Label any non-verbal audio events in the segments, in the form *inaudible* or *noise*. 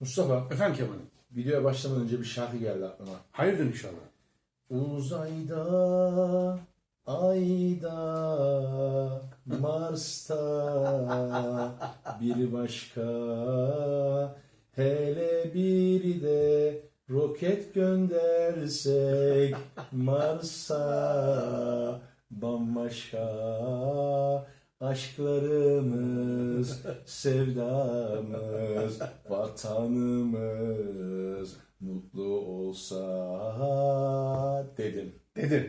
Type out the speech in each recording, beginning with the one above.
Mustafa, Efendim Kemal'im. videoya başlamadan önce bir şarkı geldi aklıma. Hayırdır inşallah. Uzayda, ayda, Mars'ta bir başka hele bir de roket göndersek Mars'a bambaşka aşklarımız, sevdamız, vatanımız mutlu olsa dedim. Dedin.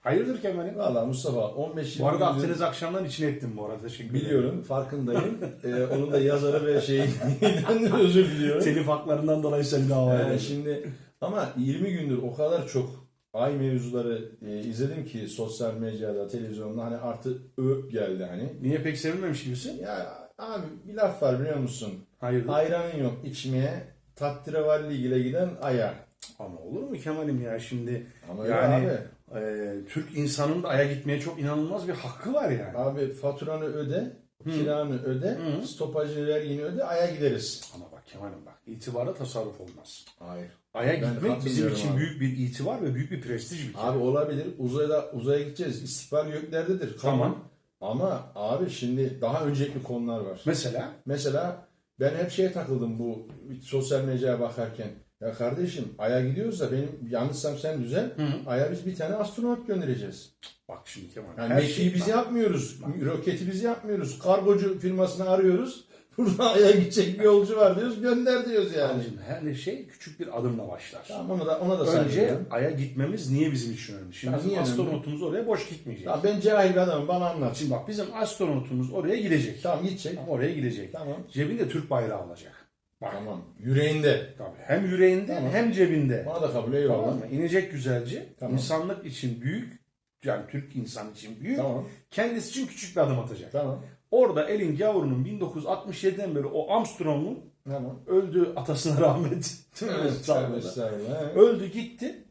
Hayırdır Kemal'im? Valla Mustafa 15 Bu arada Akdeniz akşamdan içine ettim bu arada. Teşekkür ederim. biliyorum farkındayım. ee, onun da yazarı ve şeyinden *laughs* özür diliyorum. Telif haklarından dolayı seni dava Ee, şimdi ama 20 gündür o kadar çok ay mevzuları e, izledim ki sosyal medyada, televizyonda hani artı ö geldi hani. Niye pek sevilmemiş gibisin? Ya abi bir laf var biliyor musun? Hayırdır? Ayranın yok içmeye, tattiravalli ile giden aya. Ama olur mu Kemal'im ya şimdi Ama yani abi. e, Türk insanın da Ay'a gitmeye çok inanılmaz bir hakkı var yani. Abi faturanı öde, kiranı öde, Hı. stopajı vergini öde, aya gideriz. Ama bak Kemal'im bak itibarda tasarruf olmaz. Hayır. Ay'a Ben gitmek bizim için abi. büyük bir itibar ve büyük bir prestij bir kere. Abi olabilir. Uzayda uzaya gideceğiz. İstikbal göklerdedir. Tamam. Ama abi şimdi daha öncelikli konular var. Mesela Mesela ben hep şeye takıldım bu sosyal medyaya bakarken. Ya kardeşim Ay'a gidiyoruz da benim yanlışsam sen düzel. Ay'a biz bir tane astronot göndereceğiz. bak şimdi Kemal. Yani her mekiği şey- biz yapmıyoruz. Roketi biz yapmıyoruz. Kargocu firmasını arıyoruz. Burada Ay'a gidecek bir yolcu var diyoruz. Gönder diyoruz yani. Abicim, her şey küçük bir adımla başlar. Tamam ona da ona da Önce. Ay'a gitmemiz niye bizim için önemli? Şimdi Ya bizim niye önemli? astronotumuz oraya boş gitmeyecek. Ya ben cahil bir adamım bana anlat. Şimdi bak bizim astronotumuz oraya gidecek. Tamam gidecek. Tamam, oraya gidecek. Tamam. Cebinde Türk bayrağı alacak. Bak, Tamam. Yüreğinde. tabii. Hem yüreğinde Tamam. hem cebinde. Bana da kabul eyvallah. Tamam mı? İnecek güzelce. Tamam. İnsanlık için büyük, yani Türk insan için büyük. Tamam. Kendisi için küçük bir adım atacak. Tamam. Orada elin gavurunun 1967'den beri o Armstrong'un Tamam. öldü atasına rahmet. *laughs* Evet. Öldü gitti.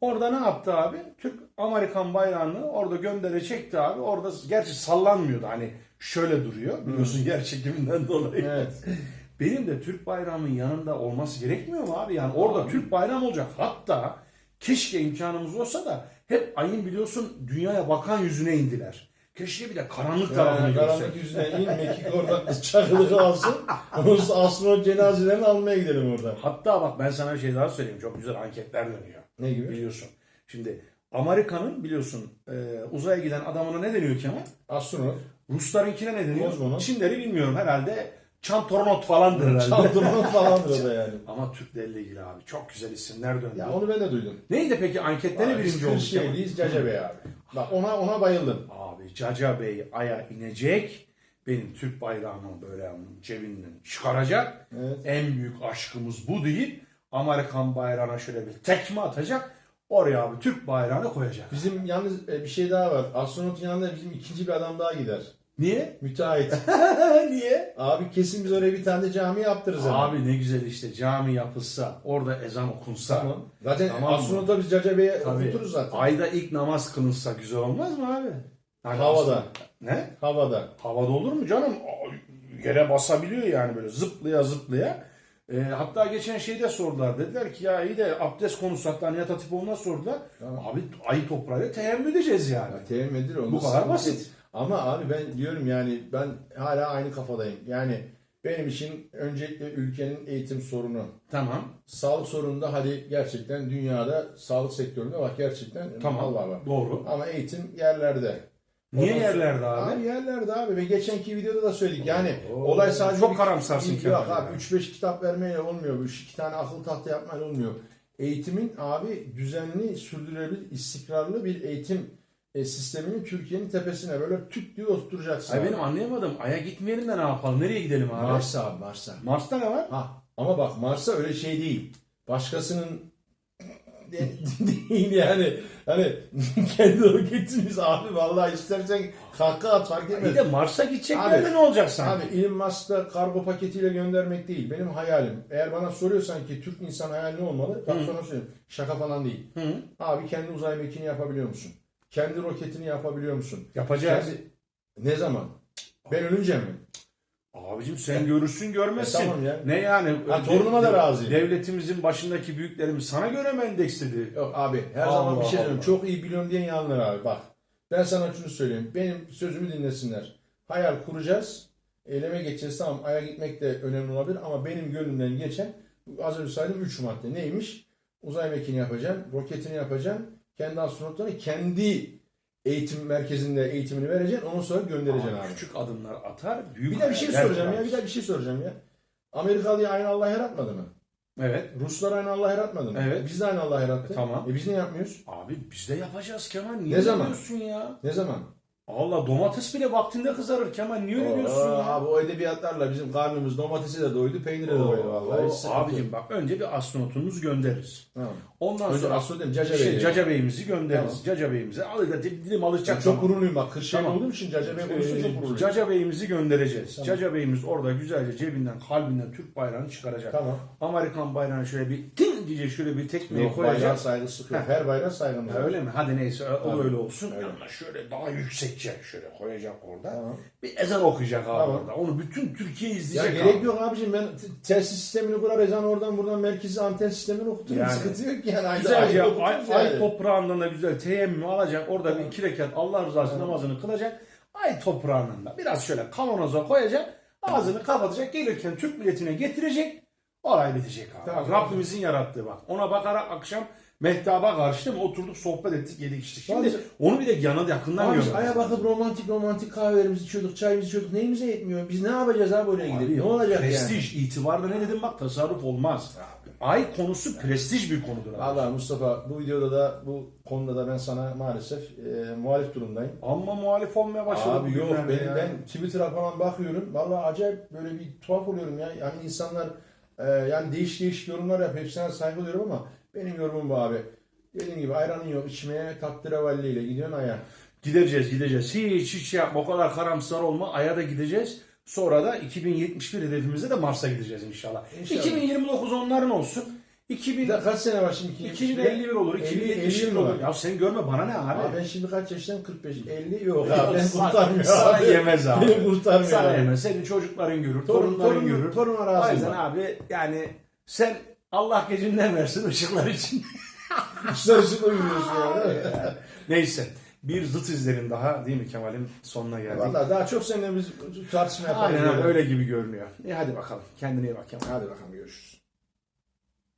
Orada ne yaptı abi? Türk Amerikan bayrağını orada göndere çekti abi. Orada gerçi sallanmıyordu. Hani şöyle duruyor. Biliyorsun yer çekiminden dolayı. Evet. *laughs* Benim de Türk bayrağımın yanında olması gerekmiyor mu abi? Yani orada. Türk bayrağım olacak. Hatta keşke imkanımız olsa da hep ayın biliyorsun dünyaya bakan yüzüne indiler. Keşke bir de karanlık tarafını Yani görsek. karanlık yüzüne in, mekik orada çakılı kalsın. Ondan astronot cenazelerini almaya gidelim orada. Hatta bak ben sana bir şey daha söyleyeyim. Çok güzel anketler dönüyor. Ne gibi? Biliyorsun. Şimdi Amerika'nın biliyorsun e, uzaya giden adamına ne deniyor Kemal? Astronot. Ruslarınkine ne deniyor? Kozmonot. Çinleri bilmiyorum herhalde Çantoronot falandır herhalde. Astronot falandır o da yani. *laughs* Ama Türklerle ilgili abi çok güzel isimler döndü. Ya onu ben de duydum. Neydi peki ankette ne Abi, birinci? Kemal? Kırşehirliyiz Caca Bey abi. Bak ona ona bayıldım. Abi Caca Bey aya inecek. Benim Türk bayrağımı böyle cebinden çıkaracak. Evet. En büyük aşkımız bu deyip Amerikan bayrağına şöyle bir tekme atacak. Oraya abi Türk bayrağını koyacak. Bizim yalnız e, bir şey daha var. Astronotun yanında bizim ikinci bir adam daha gider. Niye? Müteahhit. *laughs* Niye? abi kesin biz oraya bir tane de cami yaptırırız. hemen. Abi ne güzel işte cami yapılsa, orada ezan okunsa. Tamam. Zaten Tamam mı? astronota biz Caca Bey'e Tabii. okuturuz zaten. Ayda ilk namaz kılınsa güzel olmaz mı abi? Yani Havada. aslında- Ne? Havada. Havada olur mu canım? Aa, Yere basabiliyor yani böyle zıplaya zıplaya. E, hatta geçen şeyde sordular. Dediler ki ya iyi de abdest konusu hatta Nihat Hatipoğlu'na sordular. Tamam. Abi ayı toprağıyla teyemmüm edeceğiz yani. Ya, temin edilir. Bu kadar basit. Ama abi ben diyorum yani ben hala aynı kafadayım. Yani benim için öncelikle ülkenin eğitim sorunu. Tamam. Sağlık sorununda hadi gerçekten dünyada sağlık sektöründe bak gerçekten Tamam. Allah var. Doğru. Ama eğitim yerlerde. Niye Ondan yerlerde abi? Abi yerlerde abi ve geçenki videoda da söyledik. Yani Oo, olay sadece çok karamsarsın Kemal Yok abi 3-5 kitap vermeyle olmuyor. Bu iki tane akıl tahta yapmayla olmuyor. Eğitimin abi düzenli, sürdürülebilir, istikrarlı bir eğitim e, sistemini Türkiye'nin tepesine böyle tüt diye oturtacaksın. Ay abi. benim anlayamadım. Ay'a gitmeyelim de ne yapalım? Nereye gidelim abi? Mars'a abi Mars'a. Mars'ta ne var? Ha, ama bak Mars'a öyle şey değil. Başkasının *laughs* de- değil yani. Hani *laughs* kendi roketimiz abi vallahi istersen kahkaha at fark etmez. de Mars'a gidecekler de ne olacak sanki? Abi Elon Musk'ta kargo paketiyle göndermek değil. Benim hayalim. Eğer bana soruyorsan ki Türk insan hayali ne olmalı? Bak sonra söyleyeyim. Şaka falan değil. Hı. Abi kendi uzay mekiğini yapabiliyor musun? Kendi roketini yapabiliyor musun? Yapacağız. Kendi... Ne zaman? Ben ölünce mi? Abi Abicim sen görürsün görmezsin. E tamam ya. Ne yani? Ha, torunuma da razıyım. Devletimizin başındaki büyüklerimiz sana göre mi endeksledi? Yok abi her Allah zaman bir şey. Allah. Çok iyi biliyorum diyen yanlar abi. Bak ben sana şunu söyleyeyim. Benim sözümü dinlesinler. Hayal kuracağız. Eyleme geçeceğiz. Tamam aya gitmek de önemli olabilir ama benim gönlümden geçen az önce saydığım 3 madde. Neymiş? Uzay mekiğini yapacaksın. Roketini yapacaksın. Kendi astronotlarını kendi eğitim merkezinde eğitimini vereceksin. Ondan sonra göndereceksin Abi. Küçük adımlar atar, büyük Bir de bir şey hayaller soracağım ya. kurar. Bir de bir şey soracağım ya. Amerikalı'yı aynı Allah yaratmadı mı? Evet. Ruslar aynı Allah yaratmadı mı? Evet. Biz de aynı Allah yarattı. E, tamam. E biz ne yapmıyoruz? Abi biz de yapacağız Kemal. Niye Ne zaman? diyorsun ya? Ne zaman? Allah domates bile vaktinde kızarır Kemal. Niye öyle diyorsun ya? Abi o edebiyatlarla bizim karnımız domatesi de doydu, peynire de doydu vallahi. Hiç abicim bak önce bir astronotumuzu göndeririz. Tamam. Ondan Önce sonra astronot değil mi? Caca şey. Caca Bey'imizi göndeririz. Tamam. Caca Bey'imize alacak dilim alışacak. Çok zaman. gururluyum bak. Kırşehir Tamam. olduğum için Caca Bey konusunda Ee, çok gururluyum. Caca Bey'imizi göndereceğiz. Caca Bey'imiz orada güzelce cebinden, kalbinden Türk bayrağını çıkaracak. Tamam. Amerikan bayrağını şöyle bir tin diye şöyle bir tekmeyi Yok bayrağa koyacak. saygısı yok. Her bayrağa saygımız var. öyle mi? Hadi neyse o Tabii. öyle olsun. Öyle. Yanına şöyle daha yüksekçe şöyle koyacak orada. Tamam. Bir ezan okuyacak abi Tamam. orada. Onu bütün Türkiye Ya izleyecek gerek abi. yok abicim ben t- telsiz sistemini kurar ezan oradan buradan merkezi anten sistemini okuturum. Yani. Sıkıntı yok ki yani. Ayda Güzelce ayda ay, okuturuz ay yani. toprağından da güzel teyemmü alacak. Orada bir iki rekat Allah rızası namazını kılacak. Ay toprağından da biraz şöyle kavanoza koyacak. Ağzını kapatacak. Gelirken Türk milletine getirecek. Olay bitecek abi. Tamam. Rabbimizin yarattığı bak. Ona bakarak akşam mehtaba karşı değil mi? Oturduk sohbet ettik yedik içtik. Şimdi Abi- onu bir de yanı yakından Abi görüyoruz. aya bakıp romantik romantik kahvelerimizi içiyorduk, çayımızı içiyorduk. Neyimize yetmiyor? Biz ne yapacağız abi oraya gidip? Ne olacak yani? prestij, itibarda ne dedim bak tasarruf olmaz. Ay konusu prestij bir konudur abi. Valla Mustafa bu videoda da bu konuda da ben sana maalesef e, muhalif durumdayım. Ama muhalif olmaya başladı. Abi yok ben, ya. ben Twitter'a falan bakıyorum. Valla acayip böyle bir tuhaf oluyorum ya. Yani insanlar e, yani değişik değişik yorumlar yapıyor. Hepsine saygı duyuyorum ama benim yorumum bu abi. Dediğim gibi ayranın yok içmeye takdirevalliyle gidiyorsun aya. Gideceğiz gideceğiz. Hiç hiç şey yapma o kadar karamsar olma. Ay'a da gideceğiz. Sonra da 2071 hedefimize de Mars'a gideceğiz inşallah. İnşallah. 2029 onların olsun. 2000, Bir de kaç sene var şimdi? 2051 olur, 50 2071 mi olur. var? Ya sen görme bana ne abi? Abi ben şimdi kaç yaşındayım? 45. 50 yok abi. Ben Sana- kurtarmıyor sana abi. yemez abi. Beni kurtarmıyor Sana abi. yemez. Senin çocukların görür, Torun, torunların torun, görür. toruna O yüzden abi yani sen Allah gecinden versin ışıklar için. *laughs* İşler ışıkla yürüyorsun ya. değil mi? Neyse. Bir zıt izlerin daha değil mi Kemal'in sonuna geldik. Valla daha çok seninle biz tartışma yaparız. Aynen öyle gibi görünüyor. İyi hadi bakalım. Kendine iyi bak Kemal. Hadi bakalım görüşürüz.